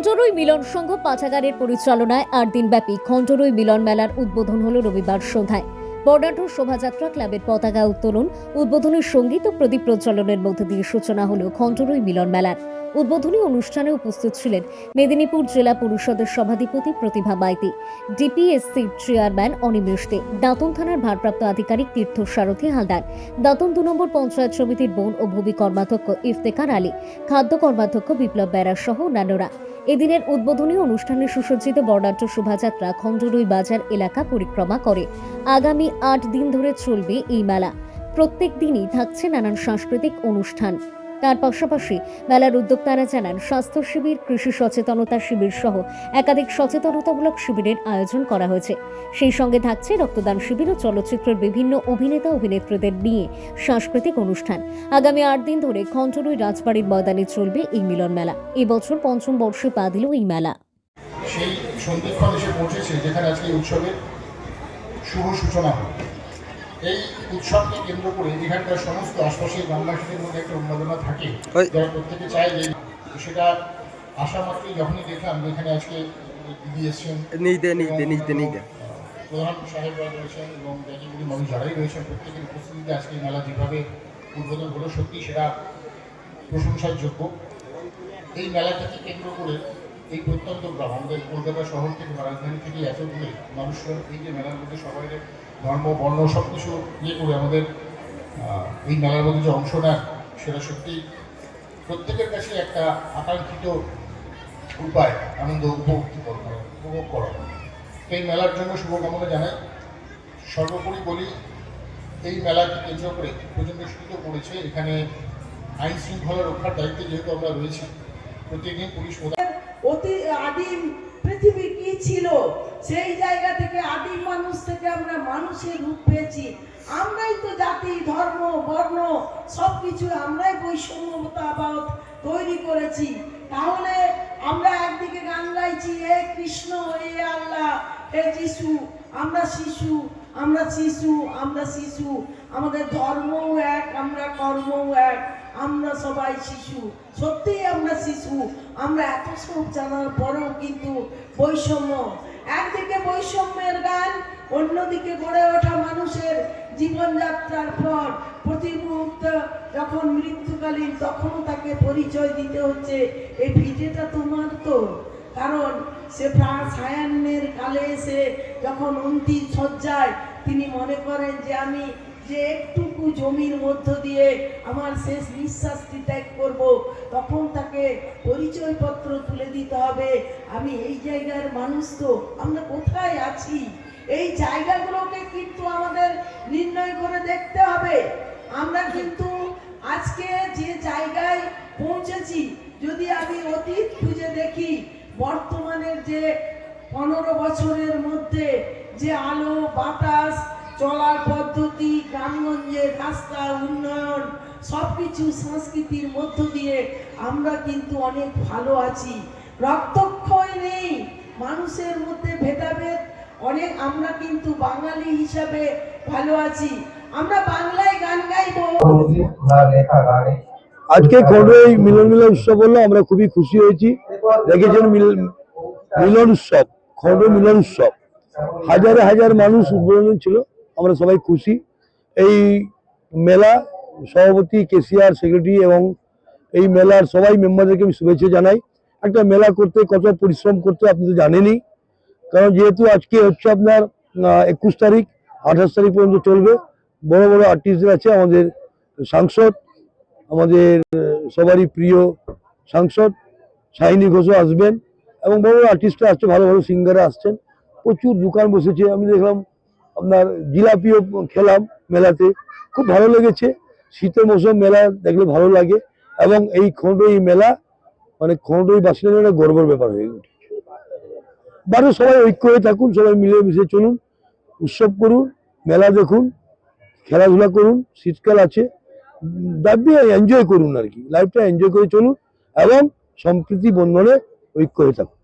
খঞ্জরই মিলন সংঘ পাঠাগারের পরিচালনায় আট দিনব্যাপী খঞ্জরই মিলন মেলার উদ্বোধন হল রবিবার সন্ধ্যায়। বর্ণাঢ্য শোভাযাত্রা ক্লাবের পতাকা উত্তোলন, উদ্বোধনী সংগীত ও প্রদীপ প্রজ্বলনের মধ্য দিয়ে সূচনা হল খঞ্জরই মিলন মেলার। উদ্বোধনী অনুষ্ঠানে উপস্থিত ছিলেন মেদিনীপুর জেলা পরিষদের সভাধিপতি প্রতিভা মাইতি ডিপিএসসি চেয়ারম্যান অনিমেষ দে, দাঁতন থানার ভারপ্রাপ্ত আধিকারিক তীর্থ সারথী হালদার, দাঁতন দু নম্বর পঞ্চায়েত সমিতির বন ও ভূমি কর্মাধ্যক্ষ ইফতেকার আলী, খাদ্য কর্মাধ্যক্ষ বিপ্লব বেরা সহ অন্যান্যরা। এদিনের উদ্বোধনী অনুষ্ঠানে সুসজ্জিত বর্ণাঢ্য শোভাযাত্রা খণ্ডরুই বাজার এলাকা পরিক্রমা করে। আগামী আট দিন ধরে চলবে এই মেলা। প্রত্যেক দিনই থাকছে নানান সাংস্কৃতিক অনুষ্ঠান। তার পাশাপাশি মেলার উদ্যোক্তারা জানান, স্বাস্থ্য শিবির, কৃষি সচেতনতা শিবির সহ একাধিক সচেতনতামূলক শিবিরের আয়োজন করা হয়েছে। সেই সঙ্গে থাকছে রক্তদান শিবির ও চলচ্চিত্রের বিভিন্ন অভিনেতা অভিনেত্রীদের নিয়ে সাংস্কৃতিক অনুষ্ঠান। আগামী আট দিন ধরে খঞ্জরুই রাজবাড়ির ময়দানে চলবে এই মিলন মেলা। এবছর পঞ্চম বর্ষে পা দিল এই মেলা। সেই সন্ধিক্ষণ এসে পৌঁছেছে, যেখানে আজকে উৎসবের শুভ সূচনা হল এই উৎসবকে কেন্দ্র করে এখানকার সমস্ত আশপাশের গ্রামবাসীদের মধ্যে একটা উন্মাদনা থাকে। যারা প্রত্যেকে চায় যে সেটা আশা মাত্রই যখনই দেখলাম এখানে আজকে দিদি এসছেন। প্রধান সাহেবরা রয়েছেন এবং ব্যাগিগুলি মানুষ যারাই রয়েছেন প্রত্যেকের উপস্থিতিতে আজকে মেলা যেভাবে উদ্বোধন হলো সত্যি সেটা প্রশংসার যোগ্য এই মেলাটাকে কেন্দ্র করে এই প্রত্যন্ত গ্রাম আমাদের কলকাতা শহর থেকে বা রাজধানী থেকে এত দূরে মানুষজন এই যে মেলার মধ্যে সবাই ধর্ম, বর্ণ সব কিছু ইয়ে করে আমাদের এই মেলার মধ্যে যে অংশ নেন, সেটা সত্যি প্রত্যেকের কাছে একটা আকাঙ্ক্ষিত উপায়, আনন্দ উপভোগ উপভোগ করা। এই মেলার জন্য শুভকামনা জানাই। সর্বোপরি বলি, এই মেলাকে কেন্দ্র করে প্রচণ্ড করেছে এখানে আইন শৃঙ্খলা রক্ষার দায়িত্বে যেহেতু আমরা রয়েছি প্রতিদিন পুলিশ অতি আদিম পৃথিবী কি ছিল? সেই জায়গা থেকে আদিম মানুষ থেকে আমরা মানুষের রূপ পেয়েছি। আমরাই তো জাতি, ধর্ম, বর্ণ সব কিছু আমরাই বৈষম্যতাবাদ তৈরি করেছি। তাহলে আমরা একদিকে গান গাইছি, হে কৃষ্ণ, হে আল্লাহ, হে যিশু, আমরা শিশু আমরা শিশু আমরা শিশু। আমাদের ধর্মও এক, আমরা কর্মও এক, আমরা সবাই শিশু। সত্যিই আমরা শিশু, আমরা এত সব জানার পরেও কিন্তু বৈষম্য। একদিকে বৈষম্যের গান, অন্যদিকে গড়ে ওঠা মানুষের জীবনযাত্রার পর প্রতি মুহূর্ত যখন মৃত্যুকালীন, তখনও তাকে পরিচয় দিতে হচ্ছে। এই ভিটেটা তোমার তো। কারণ সে সায়ান্নের কালে এসে যখন অন্তিম সজ্জায় তিনি মনে করেন যে আমি যে একটুকু জমির মধ্য দিয়ে আমার শেষ নিঃশ্বাসটি ত্যাগ করব, তখন তাকে পরিচয়পত্র তুলে দিতে হবে। আমি এই জায়গার মানুষ তো, আমরা কোথায় আছি? এই জায়গাগুলোকে কিন্তু আমাদের নির্ণয় করে দেখতে হবে। আমরা কিন্তু আজকে যে জায়গায় পৌঁছেছি, যদি আমি অতীত খুঁজে দেখি, বর্তমানের যে পনেরো বছরের মধ্যে যে আলো, বাতাস চলার পদ্ধতি, গ্রামগঞ্জের রাস্তা, উন্নয়ন সব কিছু সংস্কৃতির মধ্য দিয়ে আমরা কিন্তু অনেক ভালো আছি। রক্তক্ষয় নেই, মানুষের মধ্যে ভেদাভেদ। অনেক আমরা কিন্তু বাঙালি হিসাবে ভালো আছি। আমরা বাংলায় গান গাইবো। আজকে খড়ই মিলন মিলন উৎসব হলো আমরা খুবই খুশি হয়েছি। দেখেছেন মিলন উৎসব খড় মিলন উৎসব? হাজারে হাজার মানুষ উদ্বোধন ছিল। আমরা সবাই খুশি। এই মেলা সভাপতি, কেসিআর, সেক্রেটারি এবং এই মেলার সবাই মেম্বারদেরকে আমি শুভেচ্ছা জানাই। একটা মেলা করতে কত পরিশ্রম করতে আপনি তো জানেনই। কারণ যেহেতু আজকে হচ্ছে আপনার একুশ তারিখ, আঠাশ তারিখ পর্যন্ত চলবে। বড় বড় আর্টিস্টদের আছে, আমাদের সাংসদ, আমাদের সবারই প্রিয় সাংসদ, শাহিনী ঘোষও আসবেন। এবং বড় বড় আর্টিস্টরা আসছে, ভালো ভালো সিঙ্গাররা আসছেন। প্রচুর দোকান বসেছে। আমি দেখলাম আপনার জিলাপিও খেলাম মেলাতে। খুব ভালো লেগেছে। শীতের মৌসুম মেলা দেখলে ভালো লাগে এবং এই খণ্ডই মেলা মানে খণ্ডই বাসিন্দার জন্য গর্বের ব্যাপার হয়ে উঠে বারো সবাই ঐক্য হয়ে থাকুন, সবাই মিলেমিশে চলুন, উৎসব করুন, মেলা দেখুন, খেলাধুলা করুন, শীতকাল আছে দাবি এনজয় করুন আর কি। লাইফটা এনজয় করে চলুন এবং সম্প্রীতি বন্ধনে ঐক্য হয়ে থাকুন।